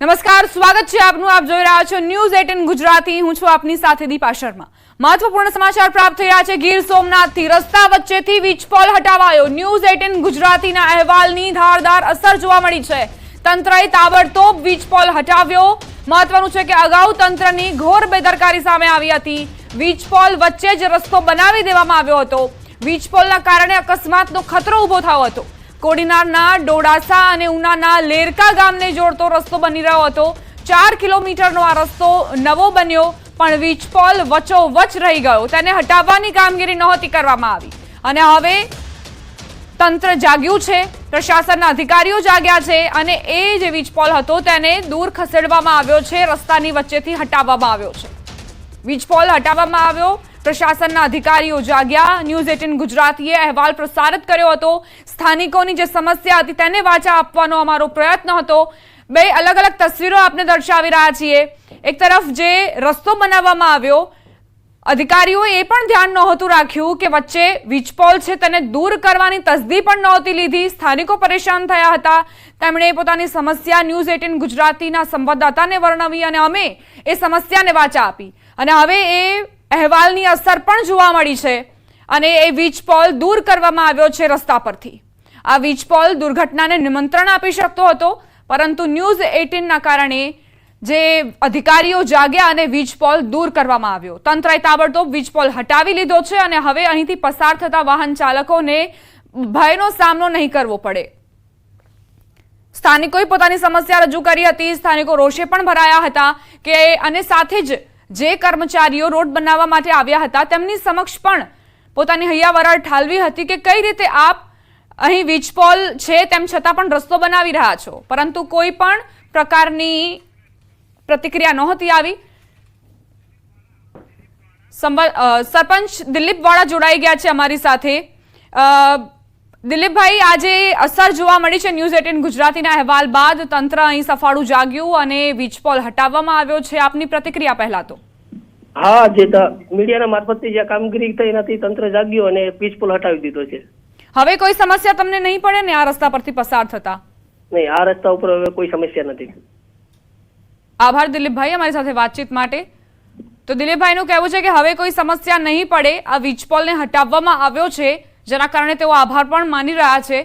નમસ્કાર, સ્વાગત છે આપનું. આપ જોઈ રહ્યા છો ન્યૂઝ એટીન ગુજરાતી. હું છું આપની સાથે દીપા શર્મા. મહત્વપૂર્ણ સમાચાર પ્રાપ્ત થઈ રહ્યા છે. ગીર સોમનાથથી રસ્તા વચ્ચેથી વીજપોલ હટાવાયો. ન્યૂઝ એટીન ગુજરાતીના અહેવાલની ધારદાર અસર જોવા મળી છે. તંત્રએ તાબડતોબ વીજપોલ હટાવ્યો. મહત્વનું છે કે અગાઉ તંત્રની ઘોર બેદરકારી સામે આવી હતી. વીજપોલ વચ્ચે જ રસ્તો બનાવી દેવામાં આવ્યો હતો. વીજપોલના કારણે અકસ્માતનો ખતરો ઊભો થયો હતો. કોડીનારના ડોડાસા અને ઉનાના લેરકા ગામને જોડતો રસ્તો બની રહ્યો હતો. ચાર કિલોમીટરનો આ રસ્તો નવો બન્યો, પણ વીજપોલ વચ્ચોવચ રહી ગયો. તેને હટાવવાની કામગીરી નહોતી કરવામાં આવી. અને હવે તંત્ર જાગ્યું છે, પ્રશાસનના અધિકારીઓ જાગ્યા છે અને એ જે વીજપોલ હતો તેને દૂર ખસેડવામાં આવ્યો છે, રસ્તાની વચ્ચેથી હટાવવામાં આવ્યો છે. વીજપોલ હટાવવામાં આવ્યો પ્રશાસનના અધિકારીઓ જાગ્યા. ન્યૂઝ એટીન ગુજરાતીએ અહેવાલ પ્રસારિત કર્યો હતો. સ્થાનિકોની જે સમસ્યા હતી તેને વાચા આપવાનો અમારો પ્રયત્ન હતો. બે અલગ અલગ તસવીરો આપને દર્શાવી રહ્યા છીએ. એક તરફ જે રસ્તો બનાવવામાં આવ્યો, અધિકારીઓએ એ પણ ધ્યાન નહોતું રાખ્યું કે વચ્ચે વીજપોલ છે તેને દૂર કરવાની તસદી પણ નહોતી લીધી. સ્થાનિકો પરેશાન થયા હતા. તેમણે પોતાની સમસ્યા ન્યૂઝ એટીન ગુજરાતીના સંવાદદાતાને વર્ણવી અને અમે એ સમસ્યાને વાચા આપી. અને હવે એ અહેવાલની અસર પણ જોવા મળી છે અને એ વીજપોલ દૂર કરવામાં આવ્યો છે રસ્તા પરથી. આ વીજપોલ દુર્ઘટનાને નિમંત્રણ આપી શકતો હતો, પરંતુ ન્યૂઝ એટીનના કારણે જે અધિકારીઓ જાગ્યા અને વીજપોલ દૂર કરવામાં આવ્યો. તંત્રએ તાબડતોબ વીજપોલ હટાવી લીધો છે અને હવે અહીંથી પસાર થતા વાહન ચાલકોને ભયનો સામનો નહીં કરવો પડે. સ્થાનિકોએ પોતાની સમસ્યા રજૂ કરી હતી. સ્થાનિકો રોષે પણ ભરાયા હતા કે અને સાથે જ જે કર્મચારીઓ રોડ બનાવવા માટે આવ્યા હતા, તેમની સમક્ષ પણ પોતાની હૈયાવરાળ ઠાલવી હતી કે કઈ રીતે આપ અહીં વીજપોલ છે તેમ છતાં પણ રસ્તો બનાવી રહ્યા છો. પરંતુ કોઈ પણ પ્રકારની પ્રતિક્રિયા નહોતી આવી. સરપંચ દિલીપ વાળા જોડાઈ ગયા છે અમારી સાથે. દિલીપભાઈ આજે અસર જોવા મળી છે ન્યૂઝ એટીન ગુજરાતીના અહેવાલ બાદ. તંત્ર અહીં સફાળું જાગ્યું અને વીજપોલ હટાવવામાં આવ્યો છે. આપની પ્રતિક્રિયા પહેલા તો. હા જે મીડિયાના મારફતે જે કામગીરી થઈ નથી તંત્ર જાગ્યું અને વીજપોલ હટાવી દીધો છે. હવે કોઈ સમસ્યા તમને નહીં પડે ને આ રસ્તા પરથી પસાર થતા? નહીં આ રસ્તા ઉપર હવે કોઈ સમસ્યા નથી. આભાર દિલીપભાઈ અમારી સાથે વાતચીત માટે. તો દિલીપભાઈનું કહેવું છે કે હવે કોઈ સમસ્યા નહીં પડે. આ વીજપોલને હટાવવામાં આવ્યો છે. જેના કારણે તેઓ આભાર પણ માની રહ્યા છે.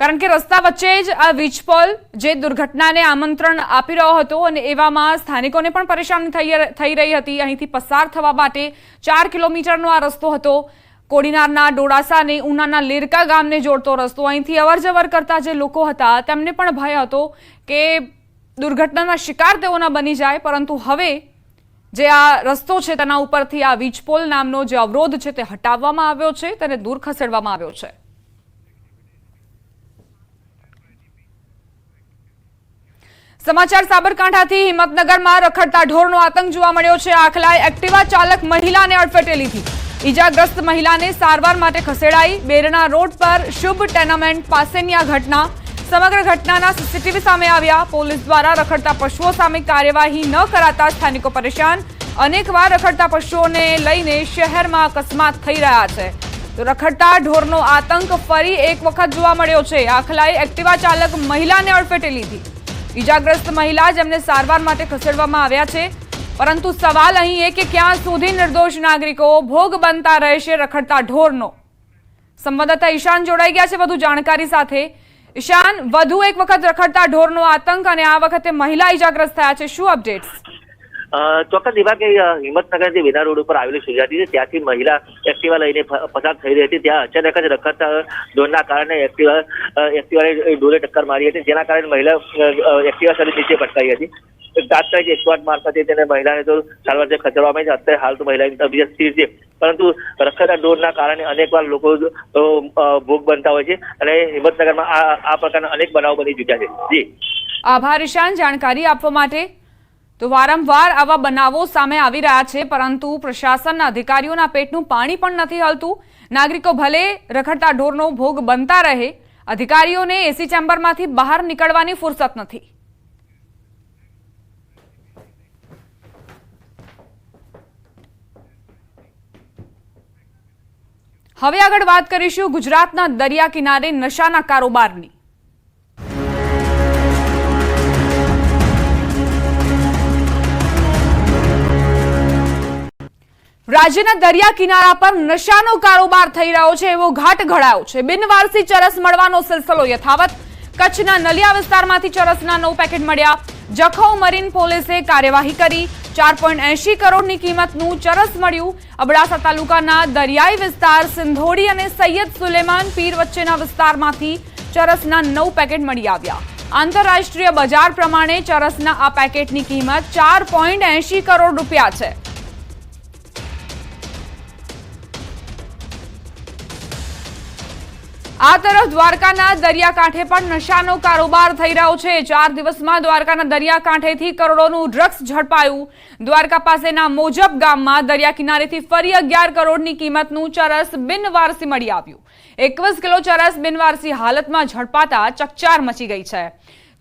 કારણ કે રસ્તા વચ્ચે જ આ વીજપોલ જે દુર્ઘટનાને આમંત્રણ આપી રહ્યો હતો અને એવામાં સ્થાનિકોને પણ પરેશાની થઈ રહી હતી. અહીંથી પસાર થવા માટે ચાર કિલોમીટરનો આ રસ્તો હતો. કોડીનારના ડોડાસા અને ઉનાના લેરકા ગામને જોડતો રસ્તો. અહીંથી અવર જવર કરતા જે લોકો હતા, તેમને પણ ભય હતો કે દુર્ઘટનાના શિકાર તેઓના બની જાય. પરંતુ હવે જે આ રસ્તો છે તેના ઉપરથી આ વીજપોલ નામનો જે અવરોધ છે તે હટાવવામાં આવ્યો છે, તેને દૂર ખસેડવામાં આવ્યો છે. સમાચાર સાબરકાંઠાથી હિંમતનગરમાં રખડતા ઢોરનો આતંક જોવા મળ્યો છે. આખલાએ એક્ટિવા ચાલક મહિલાને અડફેટે લીધી. ઈજાગ્રસ્ત મહિલાને સારવાર માટે ખસેડાઈ બેરના રોડ પર શુભ ટેનામેન્ટ પાસેની આ ઘટના સમગ્ર ઘટનાના સીસીટીવી સામે આવ્યા. પોલીસ દ્વારા રખડતા પશુઓ સામે કાર્યવાહી ન કરાતા સ્થાનિકો પરેશાન. અનેકવાર રખડતા પશુઓને લઈને શહેરમાં અકસ્માત થઈ રહ્યા છે. તો રખડતા ઢોરનો આતંક ફરી એક વખત જોવા મળ્યો છે. આખલાએ એક્ટિવા ચાલક મહિલાને અડફેટે લીધી. ઈજાગ્રસ્ત મહિલા જેમને સારવાર માટે ખસેડવામાં આવ્યા છે. પરંતુ સવાલ અહીં એ કે ક્યાં સુધી નિર્દોષ નાગરિકો ભોગ બનતા રહેશે રખડતા ઢોરનો? સંવાદદાતા ઈશાન જોડાઈ ગયા છે. વધુ જાણકારી સાથે ઈશાન, વધુ એક વખત રખડતા ઢોરનો આતંક અને આ વખતે મહિલા ઈજાગ્રસ્ત થયા છે. શું અપડેટ્સ? ચોક્કસ એવા કે હિંમતનગરથી વિના રોડ ઉપર આવેલી સુજાતી છે, ત્યાંથી મહિલા એક્ટિવા લઈને પસાર થઈ રહી હતી. ત્યાં અચાનક જ રખડતા ઢોરના કારણે એક્ટિવા એક્ટિવાને ઢોરે ટક્કર મારી હતી. જેના કારણે મહિલા એક્ટિવા સાથે નીચે પટકાઈ હતી. તાત્કાલિક એકસો મારફતે તેને મહિલાને તો સારવાર ખસેડવામાં આવી અત્યારે હાલ તો મહિલાની તબિયત સ્થિર છે. પરંતુ રખડતા ઢોરના કારણે અનેકવાર લોકો ભોગ બનતા હોય છે અને હિંમતનગરમાં આ પ્રકારના અનેક બનાવો બની ચૂક્યા છે. જી. આભાર ઈશાન, જાણકારી આપવા માટે. તો વારંવાર આવા બનાવો સામે આવી રહ્યા છે, પરંતુ પ્રશાસનના અધિકારીઓના પેટનું પાણી પણ નથી હલતું. નાગરિકો ભલે રખડતા ઢોરનો ભોગ બનતા રહે, અધિકારીઓને એસી ચેમ્બરમાંથી બહાર નીકળવાની ફુરસત નથી. હવે આગળ વાત કરીશું ગુજરાતના દરિયા કિનારે નશાના કારોબારની. રાજ્યના દરિયા કિનારા પર નશાનો કારોબાર થઈ રહ્યો છે એવો ઘાટ ઘડાયો છે. બિનવારસી ચરસ મળવાનો સિલસિલો યથાવત. કચ્છના નલિયા વિસ્તારમાંથી ચરસના નવ પેકેટ મળ્યા. જખૌ મરીન પોલીસે કાર્યવાહી કરી. ચાર પોઈન્ટ એંશી કરોડની કિંમતનું ચરસ મળ્યું. અબડાસા તાલુકાના દરિયાઈ વિસ્તાર સિંધોડી અને સૈયદ સુલેમાન પીર વચ્ચેના વિસ્તારમાંથી ચરસના નવ પેકેટ મળી આવ્યા. આંતરરાષ્ટ્રીય બજાર પ્રમાણે ચરસના આ પેકેટની કિંમત ચાર પોઈન્ટ એંશી કરોડ રૂપિયા છે. આ તરફ દ્વારકાના દરિયાકાંઠે પણ નશાનો કારોબાર થઈ રહ્યો છે. ચાર દિવસમાં દ્વારકાના દરિયાકાંઠેથી કરોડોનું ડ્રગ્સ ઝડપાયું. દ્વારકા પાસેના મોજબ ગામમાં દરિયા કિનારેથી ફરી અગિયાર કરોડની કિંમતનું ચરસ બિનવારસી મળી આવ્યું. એકવીસ કિલો ચરસ બિનવારસી હાલતમાં ઝડપાતા ચકચાર મચી ગઈ છે.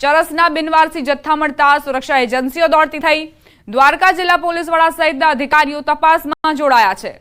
ચરસના બિનવારસી જથ્થા મળતા સુરક્ષા એજન્સીઓ દોડતી થઈ. દ્વારકા જિલ્લા પોલીસ વડા સહિતના અધિકારીઓ તપાસમાં જોડાયા છે.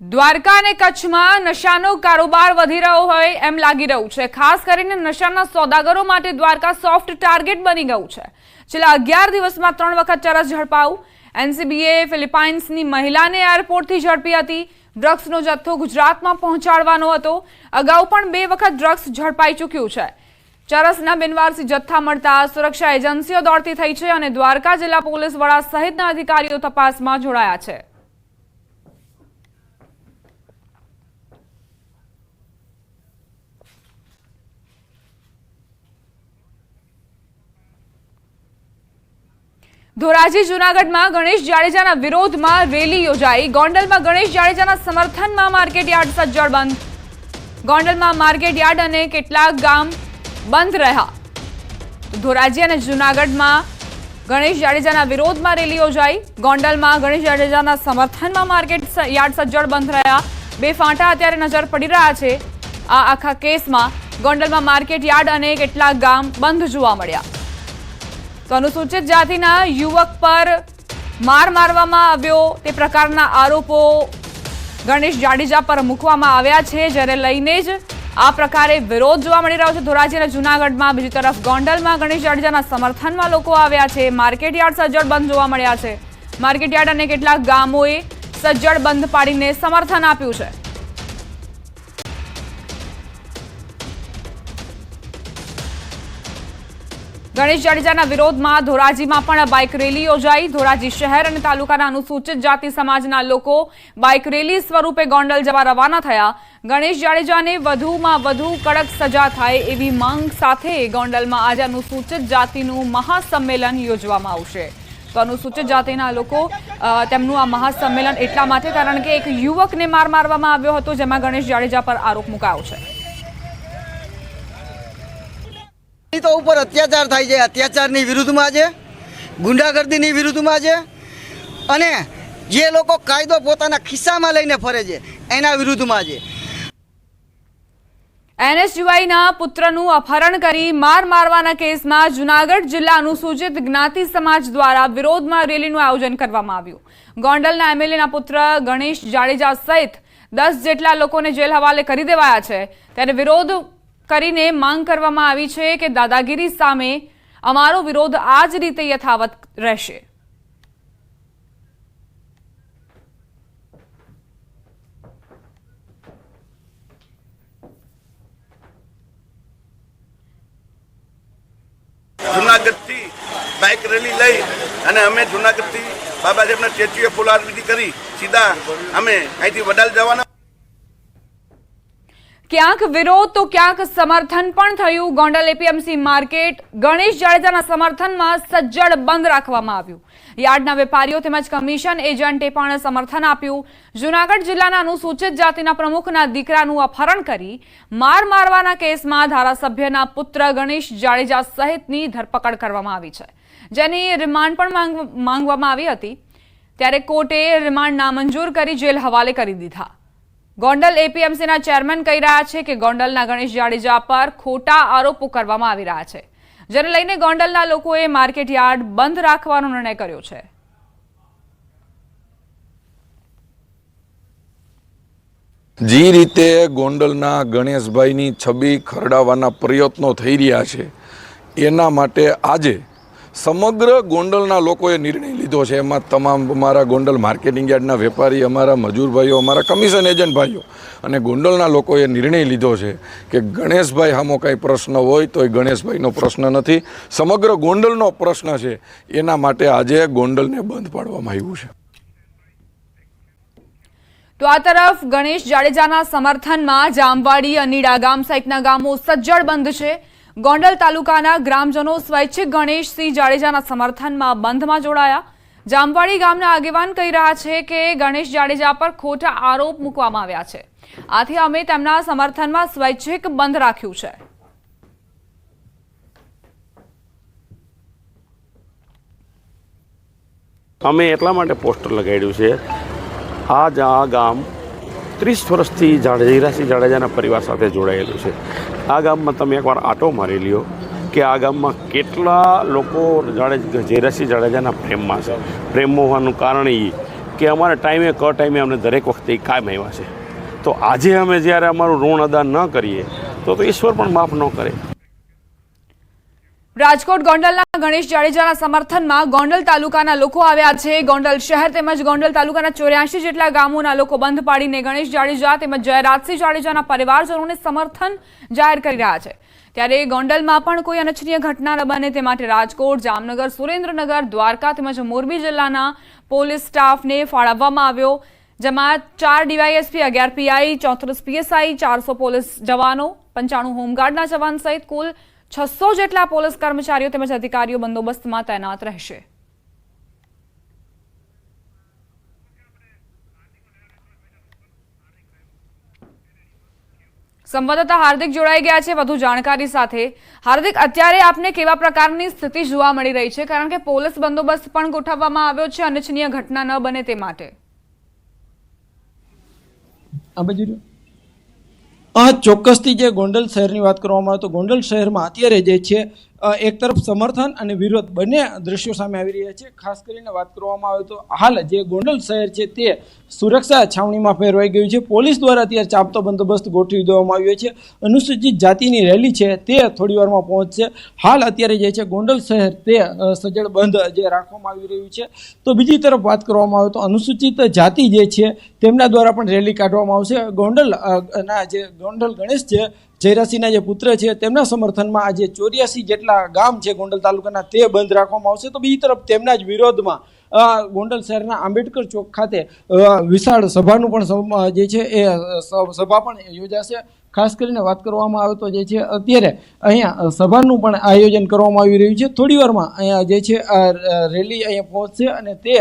દ્વારકા અને કચ્છમાં નશાનો કારોબાર વધી રહ્યો હોય એમ લાગી રહ્યું છે. ખાસ કરીને નશાના સોદાગરો માટે દ્વારકા સોફ્ટ ટાર્ગેટ બની ગયું છે. છેલ્લા અગિયાર દિવસમાં ત્રણ વખત ચરસ ઝડપાયું. એનસીબીએ ફિલિપાઇન્સની મહિલાને એરપોર્ટથી ઝડપી હતી. ડ્રગ્સનો જથ્થો ગુજરાતમાં પહોંચાડવાનો હતો. અગાઉ પણ બે વખત ડ્રગ્સ ઝડપાઈ ચૂક્યું છે. ચરસના બિનવારસી જથ્થા મળતા સુરક્ષા એજન્સીઓ દોડતી થઈ છે અને દ્વારકા જિલ્લા પોલીસ વડા સહિતના અધિકારીઓ તપાસમાં જોડાયા છે. ધોરાજી, જૂનાગઢમાં ગણેશ જાડેજાના વિરોધમાં રેલી યોજાઈ. ગોંડલમાં ગણેશ જાડેજાના સમર્થનમાં માર્કેટ યાર્ડ સજ્જડ બંધ. ગોંડલમાં માર્કેટ યાર્ડ અને કેટલાક ગામ બંધ રહ્યા. ધોરાજી અને જૂનાગઢમાં ગણેશ જાડેજાના વિરોધમાં રેલી યોજાઈ. ગોંડલમાં ગણેશ જાડેજાના સમર્થનમાં માર્કેટ યાર્ડ સજ્જડ બંધ રહ્યા. બે ફાંટા અત્યારે નજર પડી રહ્યા છે. આ આખા કેસમાં ગોંડલમાં માર્કેટ યાર્ડ અને કેટલાક ગામ બંધ જોવા મળ્યા. તો અનુસૂચિત જાતિના યુવક પર માર મારવામાં આવ્યો. તે પ્રકારના આરોપો ગણેશ જાડેજા પર મૂકવામાં આવ્યા છે, જેને લઈને જ આ પ્રકારે વિરોધ જોવા મળી રહ્યો છે. ધોરાજી અને જૂનાગઢમાં બીજી તરફ ગોંડલમાં ગણેશ જાડેજાના સમર્થનમાં લોકો આવ્યા છે. માર્કેટયાર્ડ સજ્જડ બંધ જોવા મળ્યા છે. માર્કેટયાર્ડ અને કેટલાક ગામોએ સજ્જડ બંધ પાડીને સમર્થન આપ્યું છે. ગણેશ જાડેજાના વિરોધમાં ધોરાજીમાં પણ બાઇક રેલી યોજાઈ. ધોરાજી શહેર અને તાલુકાના અનુસૂચિત જાતિ સમાજના લોકો બાઇક રેલી સ્વરૂપે ગોંડલ જવા રવાના થયા. ગણેશ જાડેજાને વધુમાં વધુ કડક સજા થાય એવી માંગ સાથે ગોંડલમાં આજે અનુસૂચિત જાતિનું મહાસંમેલન યોજવામાં આવશે. તો અનુસૂચિત જાતિના લોકો તેમનું આ મહાસંમેલન એટલા માટે કારણ કે એક યુવકને માર મારવામાં આવ્યો હતો, જેમાં ગણેશ જાડેજા પર આરોપ મુકાયો છે એ તો ઉપર અત્યાચાર થાય છે. અત્યાચારની વિરુદ્ધમાં છે. ગુંડાગર્દીની વિરુદ્ધમાં છે. અને જે લોકો કાયદો પોતાના ખિસ્સામાં લઈને ફરે છે, એના વિરુદ્ધમાં છે. એનએસયુઆઈના પુત્રનું અપહરણ કરી માર મારવાના કેસમાં જુનાગઢ જિલ્લા અનુસૂચિત જ્ઞાતિ સમાજ દ્વારા વિરોધમાં રેલીનું આયોજન કરવામાં આવ્યું. ગોંડલના એમએલએના પુત્ર ગણેશ જાડેજા સહિત દસ જેટલા લોકોને જેલ હવાલે કરી દેવાયા છે. ત્યારે વિરોધ કરીને માંગ કરવામાં આવી છે કે દાદાગીરી સામે અમારો વિરોધ આ જ રીતે યથાવત રહેશે. જુનાગઢથી બાઇક રેલી લઈ અને અમે જુનાગઢથી બાબા સાહેબના સ્ટેચ્યુએ ફુલારવિધિ કરી સીધા અમે અહીંથી વડાલ જવાના. ક્યાંક વિરોધ તો ક્યાંક સમર્થન પણ થયું. ગોંડલ એપીએમસી માર્કેટ ગણેશ જાડેજાના સમર્થનમાં સજ્જડ બંધ રાખવામાં આવ્યું. યાર્ડના વેપારીઓ તેમજ કમિશન એજન્ટે પણ સમર્થન આપ્યું. જૂનાગઢ જિલ્લાના અનુસૂચિત જાતિના પ્રમુખના દીકરાનું અપહરણ કરી માર મારવાના કેસમાં ધારાસભ્યના પુત્ર ગણેશ જાડેજા સહિતની ધરપકડ કરવામાં આવી છે. જેની રિમાન્ડ પણ માંગ- માંગવામાં આવી હતી. ત્યારે કોર્ટે રિમાન્ડ નામંજૂર કરી જેલ હવાલે કરી દીધા. ગોંડલ એપીએમસીના ચેરમેન કહી રહ્યા છે કે ગોંડલના ગણેશ જાડેજા પર ખોટા આરોપો કરવામાં આવી રહ્યા છે, જેને લઈને ગોંડલના લોકોએ માર્કેટ યાર્ડ બંધ રાખવાનો નિર્ણય કર્યો છે. જે રીતે ગોંડલના ગણેશભાઈની છબી ખરડાવવાના પ્રયત્નો થઈ રહ્યા છે. એના માટે આજે સમગ્ર ગોંડલના લોકોએ નિર્ણય લીધો છે. એમાં તમામ અમારા ગોંડલ માર્કેટિંગ યાર્ડના વેપારી, અમારા મજૂર ભાઈઓ, અમારા કમિશન એજન્ટ ભાઈઓ અને ગોંડલના લોકોએ નિર્ણય લીધો છે કે ગણેશભાઈ સામો કાંઈ પ્રશ્ન હોય તો એ ગણેશભાઈનો પ્રશ્ન નથી. સમગ્ર ગોંડલનો પ્રશ્ન છે. એના માટે આજે ગોંડલને બંધ પાડવામાં આવ્યું છે. તો આ તરફ ગણેશ જાડેજાના સમર્થનમાં જામવાડી, અનીડા ગામ સહિતના ગામો સજ્જડ બંધ છે. ગોંડલ તાલુકાના ગ્રામજનો સ્વૈચ્છિક ગણેશસિંહ જાડેજાના સમર્થનમાં બંધમાં જોડાયા. જામવાડી ગામના આગેવાન કહી રહ્યા છે કે ગણેશ જાડેજા પર ખોટા આરોપ મૂકવામાં આવ્યા છે. આથી અમે તેમના સમર્થનમાં સ્વૈચ્છિક બંધ રાખ્યું છે. અમે એટલા માટે પોસ્ટર લગાડ્યું છે. આ જ ગામ ત્રીસ વર્ષથી જાડેજીરાસિંહ જાડેજાના પરિવાર સાથે જોડાયેલું છે. આ ગામમાં તમે એકવાર આટો મારી લ્યો કે આ ગામમાં કેટલા લોકો જાડે જયરાસિંહ જાડેજાના પ્રેમમાં છે. પ્રેમ હોવાનું કારણ એ કે અમારા ટાઈમે ક ટાઈમે અમને દરેક વખતે કાયમ આવ્યા છે. તો આજે અમે જ્યારે અમારું ઋણ અદા ન કરીએ, તો તો ઈશ્વર પણ માફ ન કરે. રાજકોટ ગોંડલના ગણેશ જાડેજાના સમર્થનમાં ગોંડલ તાલુકાના લોકો આવ્યા છે. ગોંડલ શહેર તેમજ ગોંડલ તાલુકાના ચોર્યાસી જેટલા ગામોના લોકો બંધ પાડીને ગણેશ જાડેજા તેમજ જયરાજસિંહ જાડેજાના પરિવારજનોને સમર્થન જાહેર કરી રહ્યા છે. ત્યારે ગોંડલમાં પણ કોઈ અનચ્છનીય ઘટના ન બને તે માટે રાજકોટ, જામનગર, સુરેન્દ્રનગર, દ્વારકા તેમજ મોરબી જિલ્લાના પોલીસ સ્ટાફને ફાળવવામાં આવ્યો, જેમાં ચાર ડીવાયએસપી, અગિયાર પીઆઈ, ચોત્રીસ પીએસઆઈ, ચારસો પોલીસ જવાનો, પંચાણું હોમગાર્ડના જવાન સહિત કુલ છસો જેટલા પોલીસ કર્મચારીઓ તેમજ અધિકારીઓ બંદોબસ્તમાં તૈનાત રહેશે. સંવાદદાતા હાર્દિક જોડાઈ ગયા છે. વધુ જાણકારી સાથે. હાર્દિક, અત્યારે આપને કેવા પ્રકારની સ્થિતિ જોવા મળી રહી છે? કારણ કે પોલીસ બંદોબસ્ત પણ ગોઠવવામાં આવ્યો છે, અનિચ્છનીય ઘટના ન બને તે માટે. આ ચોક્કસથી જે ગોંડલ શહેરની વાત કરવામાં આવે તો ગોંડલ શહેરમાં અત્યારે જે છે એક તરફ સમર્થન અને વિરોધ બંને દ્રશ્યો સામે આવી રહ્યા છે. ખાસ કરીને વાત કરવામાં આવે તો હાલ જે ગોંડલ શહેર છે તે સુરક્ષા છાવણીમાં ફેરવાઈ ગયું છે. પોલીસ દ્વારા અત્યારે ચાપતો બંદોબસ્ત ગોઠવી દેવામાં આવ્યો છે. અનુસૂચિત જાતિની રેલી છે તે થોડી વારમાં પહોંચશે. હાલ અત્યારે જે છે ગોંડલ શહેર તે સજ્જડ બંધ જે રાખવામાં આવી રહ્યું છે. તો બીજી તરફ વાત કરવામાં આવે તો અનુસૂચિત જાતિ જે છે તેમના દ્વારા પણ રેલી કાઢવામાં આવશે. ગોંડલ ના, જે ગોંડલ ગણેશ છે જયરાસિંહના જે પુત્ર છે, તેમના સમર્થનમાં આજે ચોર્યાસી જેટલા ગામ છે ગોંડલ તાલુકાના, તે બંધ રાખવામાં આવશે. તો બીજી તરફ તેમના જ વિરોધમાં ગોંડલ શહેરના આંબેડકર ચોક ખાતે વિશાળ સભાનું પણ જે છે એ સભા પણ યોજાશે. ખાસ કરીને વાત કરવામાં આવે તો જે છે અત્યારે અહીંયા સભાનું પણ આયોજન કરવામાં આવી રહ્યું છે. થોડી વારમાં અહીંયા જે છે, આ રેલી અહીંયા પહોંચશે અને તે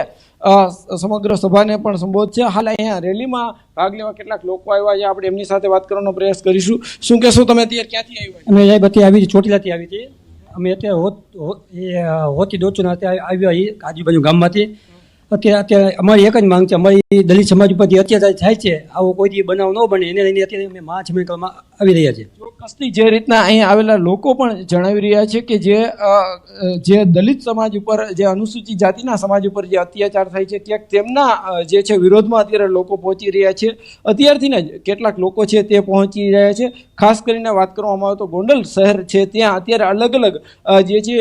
સમગ્ર સભાને પણ સંબોધશે. હાલ અહીંયા રેલીમાં ભાગ લેવા કેટલાક લોકો આવ્યા છે. આપણે એમની સાથે વાત કરવાનો પ્રયાસ કરીશું. શું કહેશો તમે અત્યારે ક્યાંથી આવ્યા અમે બધી આવી ચોટીલાથી આવી હતી અમે અત્યારે હોત હોતી દોચુના આવ્યા આજુબાજુ ગામમાંથી. અત્યારે અત્યારે અમારી એક જ માંગ છે. અમારી દલિત સમાજ ઉપરથી અત્યાચાર થાય છે. આવો કોઈ બનાવ ન બને. એને લઈને અત્યારે અમે મહા જમીનમાં આવી રહ્યા છે ચોક્કસથી જે રીતના અહીં આવેલા લોકો પણ જણાવી રહ્યા છે કે જે જે દલિત સમાજ ઉપર, જે અનુસૂચિત જાતિના સમાજ ઉપર જે અત્યાચાર થાય છે, ક્યાંક તેમના જે છે વિરોધમાં અત્યારે લોકો પહોંચી રહ્યા છે. અત્યારથી જ કેટલાક લોકો છે તે પહોંચી રહ્યા છે. ખાસ કરીને વાત કરવામાં આવે તો ગોંડલ શહેર છે. ત્યાં અત્યારે અલગ અલગ જે છે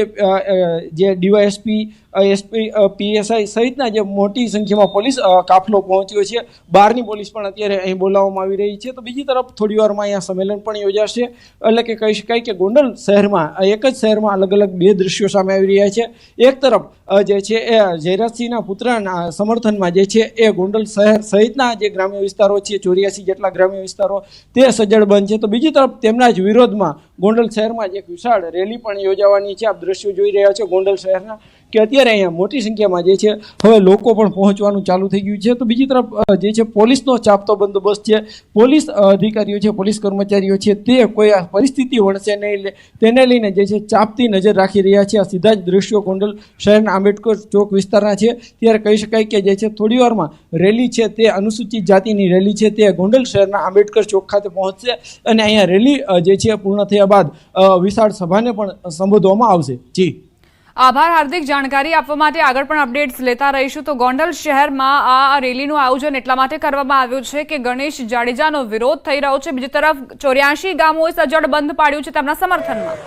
જે ડીવાયએસપી એસપી પીએસઆઈ સહિતના જે મોટી સંખ્યામાં પોલીસ કાફલો પહોંચ્યો છે. બહારની પોલીસ પણ અત્યારે અહીં બોલાવવામાં આવી રહી છે. તો બીજી તરફ થોડી વારમાં અહીંયા સંમેલન પણ યોજાશે. એટલે કે કહી શકાય કે ગોંડલ શહેરમાં એક જ શહેરમાં અલગ અલગ બે દ્રશ્યો સામે આવી રહ્યા છે. એક તરફ જે છે એ જયરાજસિંહના પુત્રના સમર્થનમાં જે છે એ ગોંડલ શહેર સહિતના જે ગ્રામ્ય વિસ્તારો છે, ચોર્યાસી જેટલા ગ્રામ્ય વિસ્તારો, તે સજ્જડ બંધ છે. તો બીજી તરફ તેમના જ વિરોધમાં ગોંડલ શહેરમાં જ એક વિશાળ રેલી પણ યોજાવાની છે. આપ દ્રશ્યો જોઈ રહ્યા છો ગોંડલ શહેરના. કે અત્યારે અહીંયા મોટી સંખ્યામાં જે છે, હવે લોકો પણ પહોંચવાનું ચાલુ થઈ ગયું છે. તો બીજી તરફ જે છે, પોલીસનો ચાપતો બંદોબસ્ત છે. પોલીસ અધિકારીઓ છે, પોલીસ કર્મચારીઓ છે, તે કોઈ આ પરિસ્થિતિ વણશે નહીં તેને લઈને જે છે, ચાપતી નજર રાખી રહ્યા છે. આ સીધા જ દ્રશ્યો ગોંડલ શહેરના આંબેડકર ચોક વિસ્તારના છે. ત્યારે કહી શકાય કે જે છે, થોડી વારમાં રેલી છે, તે અનુસૂચિત જાતિની રેલી છે. તે ગોંડલ શહેરના આંબેડકર ચોક ખાતે પહોંચશે અને અહીંયા રેલી જે છે, પૂર્ણ થયા બાદ વિશાળ સભાને પણ સંબોધવામાં આવશે. જી. આભાર, હાર્દિક જાણકારી આપવા માટે આગળ પણ અપડેટ્સ લેતા રહીશું. તો ગોંડલ શહેરમાં આ રેલીનું આયોજન એટલા માટે કરવામાં આવ્યું છે કે ગણેશ જાડેજાનો વિરોધ થઈ રહ્યો છે. બીજી તરફ ચોર્યાસી ગામોએ સજ્જડ બંધ પાડ્યું છે તેમના સમર્થનમાં.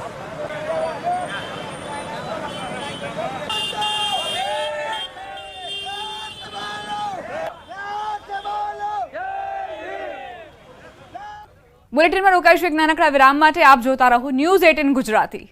બુલેટિનમાં રોકાઈશું એક નાનકડા વિરામ માટે. આપ જોતા રહો ન્યૂઝ એટીન ગુજરાતી.